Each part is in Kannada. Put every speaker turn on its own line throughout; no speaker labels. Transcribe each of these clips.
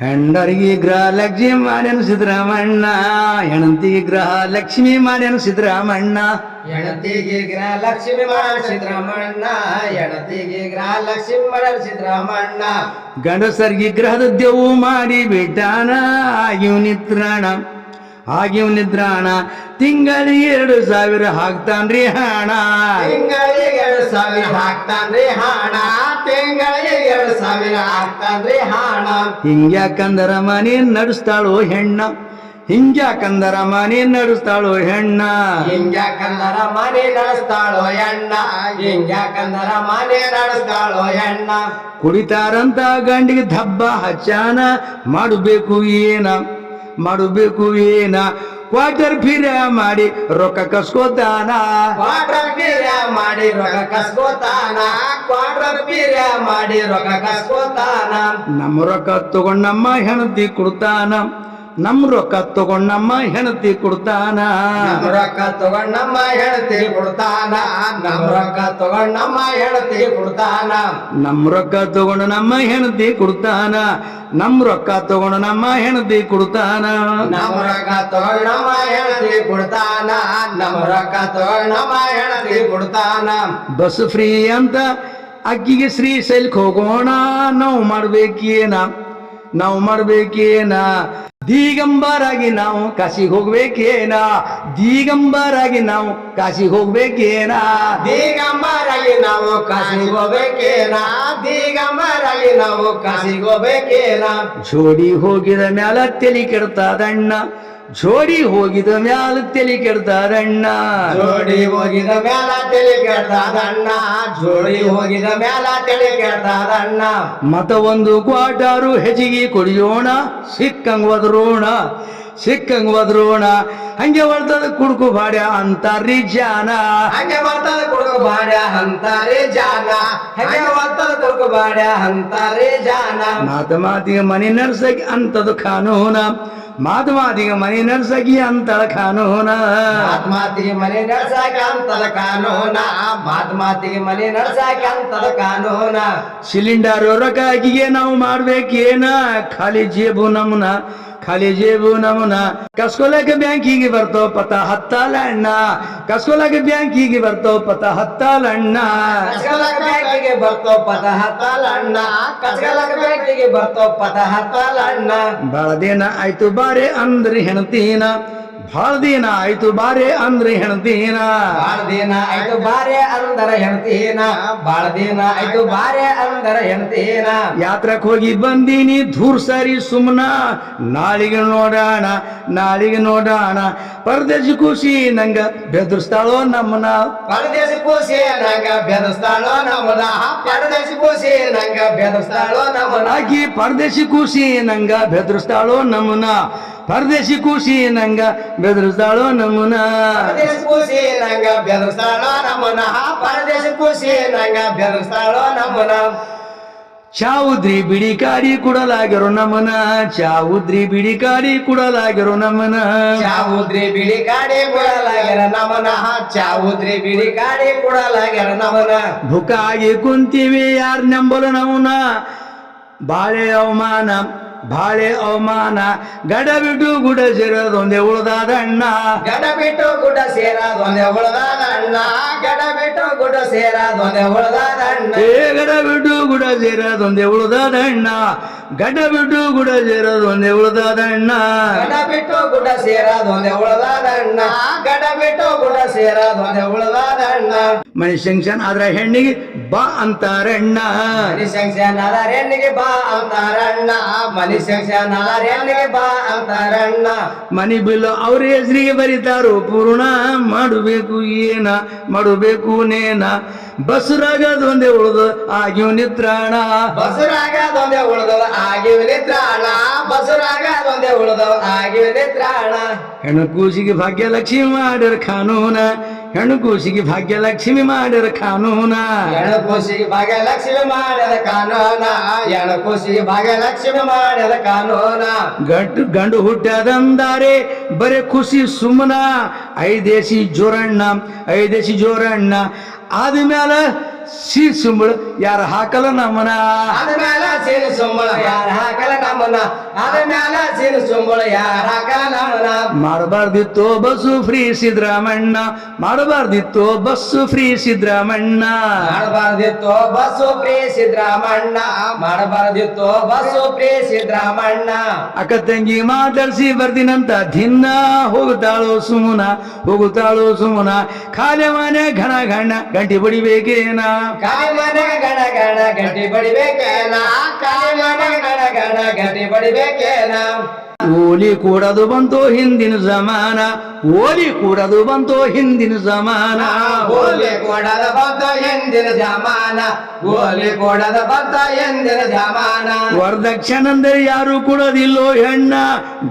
ಹೆಂಡರಿಗೆ ಗ್ರಹ ಲಕ್ಷ್ಮಿ ಮಾಡ್ಯನು ಸಿದ್ದರಾಮಣ್ಣ ಹೆಣಂತಿಗೆ ಗ್ರಹ ಲಕ್ಷ್ಮಿ ಮಾಡ್ಯನು ಸಿದ್ರಾಮಣ್ಣ
ಹೆಣತಿಗೆ ಗ್ರಹ ಲಕ್ಷ್ಮಿ ಮಾಡ ಸಿದ್ರಾಮಣ್ಣ ಹೆಣತಿಗೆ ಗ್ರಹ ಲಕ್ಷ್ಮಿ ಮಾಡ ಸಿದ್ರಾಮಣ್ಣ
ಗಂಡಸರಿಗೆ ಗ್ರಹದ ದೇವು ಮಾಡಿ ಬಿಟ್ಟಾನ ಆಗಿವ್ ನಿತ್ರಾಣ ಆಗಿವ್ ನಿದ್ರಾಣ. ತಿಂಗಳಿಗೆ ಎರಡು ಸಾವಿರ ಹಾಕ್ತಾನ್ರಿ ಹಣ.
ತಿಂಗಳಿಗೆ ಸಾವಿರ ಹಾಕ್ತಾನ್ರಿ ಹಾಣ. ತಿಂಗಳಿಗೆ ಎರಡು ಸಾವಿರ ಹಾಕ್ತಾನ್ರಿ ಹಣ.
ಹಿಂಗ್ಯಾಕಂದರ ಮನೆ ನಡೆಸ್ತಾಳೋ ಹೆಣ್ಣ. ಹಿಂಗ್ಯಾಕಂದರ ಮನೆ ನಡೆಸ್ತಾಳೋ ಹೆಣ್ಣ.
ಹಿಂಗ್ಯಾಕಂದರ ಮನೆ ನಡೆಸ್ತಾಳೋ ಹೆಣ್ಣ. ಹಿಂಗ್ಯಾಕಂದರ ಮನೆ ನಡೆಸ್ತಾಳೋ ಹೆಣ್ಣ.
ಕುಡಿತಾರಂತ ಗಂಡಿಗೆ ದಬ್ಬ ಹಚ್ಚಾನ ಮಾಡಬೇಕು ಏನ? ಮಾಡಬೇಕು ಏನ? ಕ್ವಾರ್ಟರ್ ಫಿರ ಮಾಡಿ ರೊಕ್ಕ ಕಸ್ಕೋತಾನ?
ಕ್ವಾರ್ಟರ್ ಫಿರ ಮಾಡಿ ರೊಕ್ಕ ಕಸ್ಕೋತಾನ? ಕ್ವಾರ್ಟರ್ ಫಿರ ಮಾಡಿ ರೊಕ್ಕ ಕಸ್ಕೋತಾನ?
ನಮ್ಮ ರೊಕ್ಕ ತಗೊಂಡ್ ನಮ್ಮ ಹೆಣತಿ ಕೊಡ್ತಾನ? ನಮ್ಮ ರೊಕ್ಕ ತಗೊಂಡ್ ನಮ್ಮ ಹೆಣತಿ ಕೊಡ್ತಾನ.
ನಮ್ಮ ರೊಕ್ಕ ತಗೊಂಡ್ ನಮ್ಮ ಹೆಣತಿ ಕೊಡ್ತಾನ. ನಮ್ ರೊಕ್ಕ ತಗೊಂಡ್ ನಮ್ಮ ಹೆಣತಿ ಕೊಡ್ತಾನ.
ನಮ್ ರೊಕ್ಕ ತಗೊಂಡು ನಮ್ಮ ಹೆಣತಿ ಕೊಡ್ತಾನ. ನಮ್ ರೊಕ್ಕ ತಗೊಂಡು ನಮ್ಮ ಹೆಣತಿ ಕೊಡ್ತಾನ.
ನಮ್ ರೊಕ್ಕ ತಗೊಂಡ್ ನಮ್ಮ ಹೆಣತಿ ಕೊಡ್ತಾನ. ನಮ್ ರೊಕ್ಕ ತಗೊಂಡ್ ನಮ್ಮ ಹೆಣತಿ ಕೊಡ್ತಾನ.
ಬಸ್ ಫ್ರೀ ಅಂತ ಅಕ್ಕಿಗೆ ಶ್ರೀಶೈಲಕ್ಕೆ ಹೋಗೋಣ. ನಾವು ಮಾಡ್ಬೇಕೇನ? ನಾವು ಮಾಡ್ಬೇಕೇನ? ದಿಗಂಬರಾಗಿ ನಾವು ಕಾಶಿಗೆ ಹೋಗ್ಬೇಕೇನ? ದಿಗಂಬರಾಗಿ ನಾವು ಕಾಶಿಗೆ ಹೋಗ್ಬೇಕೇನ?
ದಿಗಂಬರಾಗಿ ನಾವು ಕಾಶಿಗೆ ಹೋಗ್ಬೇಕೇನ? ದಿಗಂಬರಾಗಿ ನಾವು ಕಾಶಿಗೆ ಹೋಗ್ಬೇಕೇನ?
ಜೋಡಿ ಹೋಗಿದ ಮ್ಯಾಲ ತಲಿ ಕೆಡ್ತಾದಣ್ಣ ಜೋಡಿ ಹೋಗಿದ ಮ್ಯಾಲ ತಲಿ ಕೆಡ್ತಾರಣ್ಣ
ಜೋಡಿ ಹೋಗಿದ ಮ್ಯಾಲ ತಲೆ ಕೆಡ್ತಾರಣ್ಣ ಜೋಡಿ ಹೋಗಿದ ಮ್ಯಾಲ ತಲೆ ಕೆಡ್ತಾರಣ್ಣ
ಮತ ಒಂದು ಕ್ವಾಟಾರು ಹೆಚ್ಚಿಗೆ ಕುಡಿಯೋಣ ಸಿಕ್ಕಂಗ್ ಒದರೋಣ. ಸಿಕ್ಕಂಗ್ ಬದ್ರೋಣ ಹಂಗೆ ಬರ್ತದ ಕುಡ್ಕು ಬಾಡ್ಯ ಅಂತಾರ್ರಿ ಜಾನ.
ಹಂಗೆ ಬರ್ತದ ಕುಡ್ಕು ಬಾಡ್ಯ ಅಂತಾರೆ ಜಾನ. ಹಂಗೆ ಬರ್ತದ ಕುಡ್ಕು ಬಾಡ್ಯ ಅಂತಾರೆ ಜಾನ.
ಮಾತ ಮಾತಿಗೆ ಮನೆ ನರ್ಸಕ್ಕೆ ಅಂತದು ಕಾನೂನ. ಮಾತು ಮಾತಿಗೆ ಮನೆ ನಡ್ಸಗಿ ಅಂತಳ ಕಾನೂನ.
ಮಾತ್ ಮಾತಿಗೆ ಮನೆ ನಡ್ಸಾಕ ಅಂತದ ಕಾನೂನ. ಮಾತು ಮಾತಿಗೆ ಮನೆ ನಡ್ಸಾಕ ಅಂತದ ಕಾನೂನ.
ಸಿಲಿಂಡರ್ ರೊಕ್ಕಾಗಿಗೆ ನಾವು ಮಾಡ್ಬೇಕೇನ? ಖಾಲಿ ಜೇಬು ನಮನ. ಖಾಲಿ ಜೇಬು ನಮನ. ಕಸ್ಕೊಲಕ್ಕೆ ಬ್ಯಾಂಕಿಗೆ ಬರ್ತೋ ಪತ ಹತ್ತಾಲಣ್ಣ. ಕಸ್ಕೊಲಕ್ಕೆ ಬ್ಯಾಂಕಿಗೆ ಬರ್ತೋ ಪತ ಹತ್ತಾಲಣ್ಣ.
ಅಣ್ಣ ಬ್ಯಾಂಕಿಗೆ ಬರ್ತೋ ಪದ ಹತ್ತಲಣ್ಣ. ಕಸಗಲಕ ಬ್ಯಾಂಕಿಗೆ ಬರ್ತೋ ಪದ ಹತ್ತಲಣ್ಣ.
ಬಾಳ ದಿನ ಆಯ್ತು ಬಾರೆ ಅಂದ್ರೆ ಹೆಣತೀನ. ಬಾಳ ದಿನ ಆಯ್ತು ಬಾರೆ ಅಂದ್ರೆ ಹೆಣತೀನ.
ಬಾಳ ದಿನ ಆಯ್ತು ಬಾರೆ ಅಂದರ ಹೆಣ್ತೀನ. ಬಾಳ ದಿನ ಆಯ್ತು ಬಾರೆ ಅಂದರ ಹೆಣ್ತೀನ.
ಯಾತ್ರಕ್ ಹೋಗಿ ಬಂದೀನಿ ಧೂರ್ ಸರಿ ಸುಮ್ನ. ನಾಳಿಗೆ ನೋಡೋಣ ನಾಳಿಗೆ ನೋಡೋಣ. ಪರದೇಶ ಖುಷಿ ನಂಗ ಬೆದರ್ಸ್ತಾಳೋ ನಮ್ಮನ.
ಪರದೇಶ ಕೂಸಿ ನಂಗ ಬೆದರ್ಸ್ತಾಳೋ ನಮ್ಮನ. ಪರದೇಶ ಕೂಸಿ ನಂಗ ಬೆದರ್ಸ್ತಾಳೋ ನಮ್ಮನ.
ಆಕಿ ಪರದೇಶಿ ಖುಷಿ ನಂಗ ಬೆದರ್ಸ್ತಾಳೋ ನಮ್ಮನ. ಪರದೇಶಿ ಖುಷಿ ನಂಗ ಬೆದರ್ಸ್ತಾಳೋ ನಮ್ಮನ
ಪರದೇಶ ಕೂಸಿ ನಂಗ ಬೆದಸ್ತಾಳೋ ನಮ್ಮನ ಪರದೇಶಿ ಕೂಸಿ ನಂಗ ಬೆದಸ್ತಾಳೋ ನಮ್ಮನ
ಚಾವುದ್ರಿ ಬಿಡಿ ಕಾಡಿ ಕುಡಲಾಗಿರೋ ನಮ್ಮನ ಚಾವುದ್ರಿ ಬಿಡಿ ಕಾಡಿ ಕುಡಲಾಗಿರೋ ನಮ್ಮನ
ಚಾವುದ್ರಿ ಬಿಡಿ ಗಾಡಿ ಕೊಡಲಾಗ್ಯಾರ ನಮನ ಚಾವುದ್ರಿ ಬಿಳಿ ಗಾಡಿ ಕೊಡಲಾಗ್ಯಾರ ನಮನ
ಭುಕಾಗಿ ಕುಂತೀವಿ ಯಾರ್ ನಂಬಲು ನಮ್ಮನ ಬಾಳೆ ಅವಮಾನ ಬಾಳೆ ಅವಮಾನ ಗಡ ಬಿಟ್ಟು ಗುಡ ಸೇರೋದೊಂದೇ ಉಳ್ದಾದ ಅಣ್ಣ.
ಗಡ ಬಿಟ್ಟು ಗುಡ ಸೇರೋದೊಂದೇ ಉಳಿದಾದ ಉಳದಾದ ಅಣ್ಣ. ಗಡ ಬಿಟ್ಟು ಗುಡ ಸೇರೋದೊಂದೇ ಉಳಿದಾದ ಅಣ್ಣ.
ಏ ಗಡ ಬಿಟ್ಟು ಗುಡ ಸೇರೋದೊಂದೇ ಉಳಿದಾದ ಅಣ್ಣ. ಗಡ ಬಿಟ್ಟು ಗುಡ ಸೇರೋದೊಂದೇ ಉಳಿದಾದ ಅಣ್ಣ.
ಗಡ ಬಿಟ್ಟು ಗುಡ ಸೇರೋದೊಂದೇ ಉಳಿದಾದ ಅಣ್ಣ. ಗಡ ಬಿಟ್ಟು ಗುಡ ಸೇರೋದೊಂದೇ ಉಳಿದಾದ ಅಣ್ಣ.
ಮನಿ ಆದ್ರೆ ಆದ್ರ ಹೆಣ್ಣಿಗೆ ಬಾ ಅಂತಾರಣ್ಣ.
ಮನಿ ಸಂಕ್ಷನ್ ಅದ ಹೆಣ್ಣಿಗೆ ಬಾ ಅಂತಾರಣ್ಣ. ಮನಿ ಸಂಕ್ಷನ್ ಅದ ಹೆಣ್ಣಿಗೆ ಬಾ ಅಂತಾರಣ್ಣ.
ಮನಿ ಬಿಲ್ಲು ಅವ್ರ ಹೆಸರಿಗೆ ಬರೀತಾರೋ ಪೂರ್ಣ ಮಾಡಬೇಕು ಏನ ಮಾಡಬೇಕು ನೇನ. ಬಸರಾಗದೊಂದೇ ಉಳ್ದು ಆಗ್ಯವ್ ನಿತ್ರಾಣ.
ಬಸರಾಗದೊಂದೇ ಉಳ್ದವ ಆಗಿವ ನಿತ್ರಾಣ. ಬಸರಾಗದೊಂದೇ ಉಳ್ದವ ಆಗಿವ ನಿತ್ರಾಣ.
ಹೆಣ್ಣು ಕೂಸಿಗೆ ಭಾಗ್ಯ ಲಕ್ಷ್ಮಿ ಮಾಡಿರ್ ಕಾನೂನ. ಹೆಣ್ಣು ಭಾಗ್ಯ ಭಾಗ್ಯಲಕ್ಷ್ಮಿ ಮಾಡ್ಯಾರ ಕಾನೂನ.
ಎಣಕೋಸಿಗೆ ಭಾಗ್ಯಲಕ್ಷ್ಮಿ ಮಾಡಿದ ಕಾನೂನ. ಎಣಕೋಸಿಗೆ ಭಾಗ್ಯಲಕ್ಷ್ಮಿ ಮಾಡಿದ ಕಾನೂನ.
ಗಂಡು ಗಂಡು ಹುಟ್ಟದಂದಾರೆ ಬರೇ ಖುಷಿ ಸುಮ್ಮನ ಐದೇಸಿ ಜೋರಣ್ಣ ಐದೇಸಿ ಜೋರಣ್ಣ. ಆದ್ಮೇಲೆ ಸಿ ಸುಂಬಳ ಯಾರ ಹಾಕಲ್ಲ ನಮ್ಮನ?
ಅದ ಮ್ಯಾಲ ಸೀನು ಸುಂಬಳ ಯಾರ ಹಾಕಲ ನಮ್ಮನ? ಅದ ಮ್ಯಾಲ ಸೀನು ಸುಂಬಳ ಯಾರ ಹಾಕಲ ನಮ್ಮನ?
ಮಾಡಬಾರ್ದಿತ್ತು ಬಸ್ಸು ಫ್ರೀ ಸಿದ್ರಾಮಣ್ಣ ಮಾಡಬಾರ್ದಿತ್ತು ಬಸ್ಸು ಫ್ರೀ ಸಿದ್ರಾಮಣ್ಣ
ಮಾಡಬಾರ್ದಿತ್ತು ಬಸ್ಸು ಫ್ರೀ ಸಿದ್ರಾಮಣ್ಣ ಮಾಡಬಾರ್ದಿತ್ತು ಬಸ್ಸು ಫ್ರೀ ಸಿದ್ರಾಮಣ್ಣ
ಅಕ್ಕ ತಂಗಿ ಮಾತಾಡಿಸಿ ಬರ್ದಿನಂತ ದಿನ. ಹೋಗುತ್ತಾಳೋ ಸುಮುನ ಹೋಗುತ್ತಾಳೋ ಸುಮುನ. ಖಾಲಿ ಮನೆ ಘನ ಘಣ್ಣ ಗಂಟಿ ಬಡಿಬೇಕೇನ?
ಕಾಯಿ ಮನೆ ಗಣ ಗಣ ಗಟ್ಟಿ ಬಡಿಬೇಕೇನ ಕಾಮನ ಮನೆ ಗಣ ಗಣ ಗಟ್ಟಿ ಬಡಿಬೇಕೇನ
ಓಲಿ ಕೂಡದು ಬಂತು ಹಿಂದಿನ ಸಮಾನ ಓಲಿ ಕೂಡದು ಬಂತು ಹಿಂದಿನ ಸಮಾನ
ಓಲಿ ಕೂಡದ ಬಂತ ಎಂದಿನ ಜಮಾನ. ಓಲಿ ಕೂಡದ ಬಂತ ಎಂದಿನ ಜಮಾನ.
ವರದಕ್ಷಿಣಂದರೆ ಯಾರು ಕೊಡೋದಿಲ್ಲೋ ಹೆಣ್ಣ.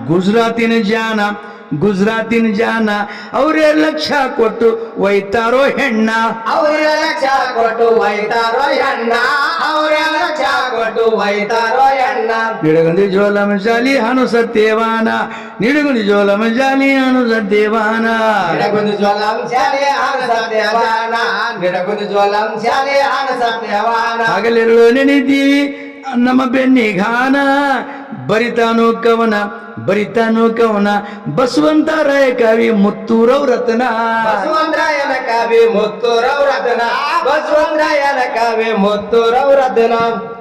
ಗುಜರಾತಿನ ಜಾನ. ಗುಜರಾತಿನ ಜಾನ ಅವರೇ ಲಕ್ಷ ಕೊಟ್ಟು ಒಯ್ತಾರೋ ಹೆಣ್ಣ.
ಅವ್ರ ಲಕ್ಷ ಕೊಟ್ಟು ಒಯ್ತಾರೋ ಹೆಣ್ಣ. ಅವ್ರ ಲಕ್ಷ ಕೊಟ್ಟು ಒಯ್ತಾರೋ ಹೆಣ್ಣ.
ನಿಡಗಂದಿ ಜೋಲಮ ಜಾಲಿ ಹನು ಸತ್ಯವಾನ ನಿಡಗುಂದಿ ಜೋಲಮ ಜಾಲಿ ಹನು ಸತ್ಯವಾನ.
ನಿಡಗುಂದು ಜ್ವಲಂ ಶಾಲೆ ಆನ ಸತ್ಯವಾನ ನಿಡಗುಂದು ಜ್ವಲಂ ಶಾಲೆ ಆನ ಸತ್ಯವಾನ.
ಹಗಲಿರುಳು ನೆನಿತೀವಿ ನಮ್ಮ ಬೆನ್ನಿಗಾನ ಬರಿತಾನು ಕವನ ಬರಿತಾನೋ ಕವನ ಬಸವಂತ ರಾಯ ಕವಿ ಮುತ್ತೂರವ್ ರತನ.
ಬಸವಂತರಾಯನ ಕಾವಿ ಮುತ್ತೂರವ್ ರತನ. ಬಸವಂತರಾಯನ ಕಾವಿ ಮುತ್ತೂರವ್ ರತ್ನ.